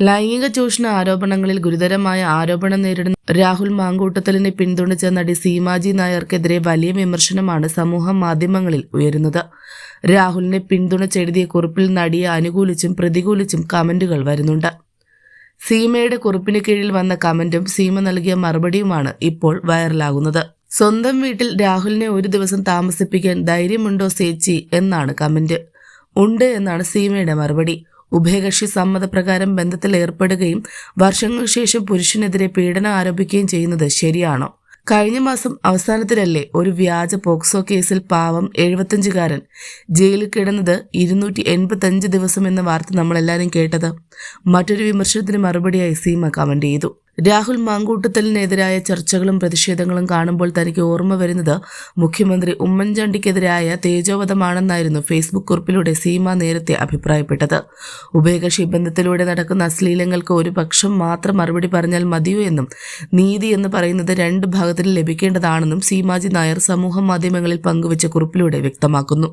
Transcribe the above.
ലൈംഗിക ചൂഷണ ആരോപണങ്ങളിൽ ഗുരുതരമായ ആരോപണം നേരിടുന്ന രാഹുൽ മാങ്കൂട്ടത്തലിനെ പിന്തുണച്ച നടി സീമാജി നായർക്കെതിരെ വലിയ വിമർശനമാണ് സമൂഹ മാധ്യമങ്ങളിൽ ഉയരുന്നത്. രാഹുലിനെ പിന്തുണച്ചെഴുതിയ കുറിപ്പിൽ നടിയെ അനുകൂലിച്ചും പ്രതികൂലിച്ചും കമന്റുകൾ വരുന്നുണ്ട്. സീമയുടെ കുറിപ്പിന് കീഴിൽ വന്ന കമന്റും സീമ നൽകിയ മറുപടിയുമാണ് ഇപ്പോൾ വൈറലാകുന്നത്. സ്വന്തം വീട്ടിൽ രാഹുലിനെ ഒരു ദിവസം താമസിപ്പിക്കാൻ ധൈര്യമുണ്ടോ സേച്ചി? എന്നാണ് കമന്റ്. ഉണ്ട് എന്നാണ് സീമയുടെ മറുപടി. ഉഭയകക്ഷി സമ്മതപ്രകാരം ബന്ധത്തിൽ ഏർപ്പെടുകയും വർഷങ്ങൾക്ക് ശേഷം പുരുഷനെതിരെ പീഡനം ആരോപിക്കുകയും ചെയ്യുന്നത് ശരിയാണോ? കഴിഞ്ഞ മാസം അവസാനത്തിലല്ലേ ഒരു വ്യാജ പോക്സോ കേസിൽ പാവം എഴുപത്തഞ്ചുകാരൻ ജയിലിൽ കിടന്നത് ഇരുന്നൂറ്റി എൺപത്തഞ്ച് ദിവസം എന്ന വാർത്ത നമ്മളെല്ലാവരും കേട്ടത്? മറ്റൊരു വിമർശനത്തിന് മറുപടിയായി സീമ കമന്റ് ചെയ്തു. രാഹുൽ മാങ്കൂട്ടത്തലിനെതിരായ ചർച്ചകളും പ്രതിഷേധങ്ങളും കാണുമ്പോൾ തനിക്ക് ഓർമ്മ വരുന്നത് മുഖ്യമന്ത്രി ഉമ്മൻചാണ്ടിക്കെതിരായ തേജോവധമാണെന്നായിരുന്നു ഫേസ്ബുക്ക് കുറിപ്പിലൂടെ സീമ നേരത്തെ അഭിപ്രായപ്പെട്ടത്. ഉഭയകക്ഷി ബന്ധത്തിലൂടെ നടക്കുന്ന അശ്ലീലങ്ങൾക്ക് ഒരു പക്ഷം മാത്രം മറുപടി പറഞ്ഞാൽ മതിയോ എന്നും നീതി എന്ന് പറയുന്നത് രണ്ട് ഭാഗത്തിൽ ലഭിക്കേണ്ടതാണെന്നും സീമാജി നായർ സമൂഹ മാധ്യമങ്ങളിൽ പങ്കുവച്ച കുറിപ്പിലൂടെ വ്യക്തമാക്കുന്നു.